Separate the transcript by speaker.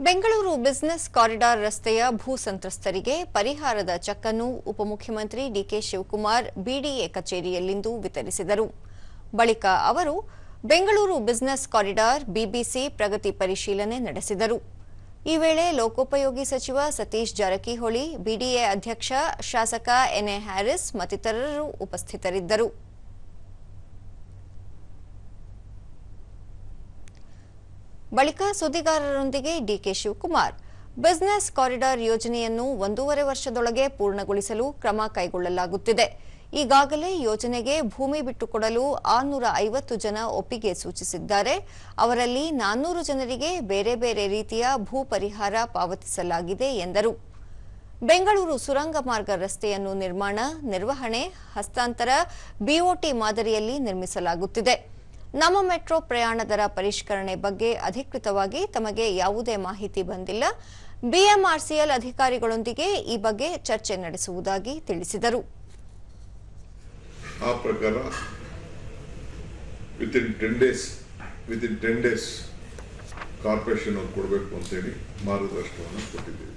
Speaker 1: Bengaluru business corridor ರಸ್ತೆಯ ಭೂ ಸಂತ್ರಸ್ತರಿಗೆ ಪರಿಹಾರದ ಚಕ್ಕನ್ನು ಉಪಮುಖ್ಯಮಂತ್ರಿ ಡಿಕೆ ಶಿವಕುಮಾರ್ ಬಿಡಿಎ ಕಚೇರಿಯಲ್ಲಿಂದು ವಿತರಿಸಿದರು. ಬಳಿಕ ಅವರು ಬೆಂಗಳೂರು ಬಿಸಿನೆಸ್ ಕಾರಿಡಾರ್ ಬಿಬಿಸಿ ಪ್ರಗತಿ ಪರಿಶೀಲನೆ ನಡೆಸಿದರು. ಈ ವೇಳೆ ಲೋಕೋಪಯೋಗಿ ಸಚಿವ ಸತೀಶ್ ಜಾರಕಿಹೊಳಿ, ಬಿಡಿಎ ಅಧ್ಯಕ್ಷ, ಶಾಸಕ ಎನ್ಎ ಹ್ಯಾರಿಸ್ ಮತ್ತಿತರರು ಉಪಸ್ಥಿತರಿದ್ದರು. ಬಳಿಕ ಸುದ್ದಿಗಾರರೊಂದಿಗೆ ಡಿಕೆ ಶಿವಕುಮಾರ್. ಬಿಸಿನೆಸ್ ಕಾರಿಡಾರ್ ಯೋಜನೆಯನ್ನು ಒಂದೂವರೆ ವರ್ಷದೊಳಗೆ ಪೂರ್ಣಗೊಳಿಸಲು ಕ್ರಮ ಕೈಗೊಳ್ಳಲಾಗುತ್ತಿದೆ. ಈಗಾಗಲೇ ಯೋಜನೆಗೆ ಭೂಮಿ ಬಿಟ್ಟುಕೊಡಲು ಆರುನೂರ ಐವತ್ತು ಜನ ಒಪ್ಪಿಗೆ ಸೂಚಿಸಿದ್ದಾರೆ. ಅವರಲ್ಲಿ ನಾನ್ನೂರು ಜನರಿಗೆ ಬೇರೆ ಬೇರೆ ರೀತಿಯ ಭೂ ಪರಿಹಾರ ಪಾವತಿಸಲಾಗಿದೆ ಎಂದರು. ಬೆಂಗಳೂರು ಸುರಂಗ ಮಾರ್ಗ ರಸ್ತೆಯನ್ನು ನಿರ್ಮಾಣ, ನಿರ್ವಹಣೆ, ಹಸ್ತಾಂತರ ಬಿಒಟಿ ಮಾದರಿಯಲ್ಲಿ ನಿರ್ಮಿಸಲಾಗುತ್ತಿದೆ. ನಮ್ಮ ಮೆಟ್ರೋ ಪ್ರಯಾಣ ದರ ಪರಿಷ್ಕರಣೆ ಬಗ್ಗೆ ಅಧಿಕೃತವಾಗಿ ತಮಗೆ ಯಾವುದೇ ಮಾಹಿತಿ ಬಂದಿಲ್ಲ. ಬಿಎಂಆರ್ಸಿಎಲ್ ಅಧಿಕಾರಿಗಳೊಂದಿಗೆ ಈ ಬಗ್ಗೆ ಚರ್ಚೆ ನಡೆಸುವುದಾಗಿ ತಿಳಿಸಿದರು.
Speaker 2: ಆ ಪ್ರಕಾರ within ten days within ten days corporation ಅವ್ರು ಕೊಡಬೇಕು ಅಂತೇಳಿ ಮಾರ್ಗದರ್ಶನವನ್ನು ಕೊಟ್ಟಿದ್ದೀವಿ.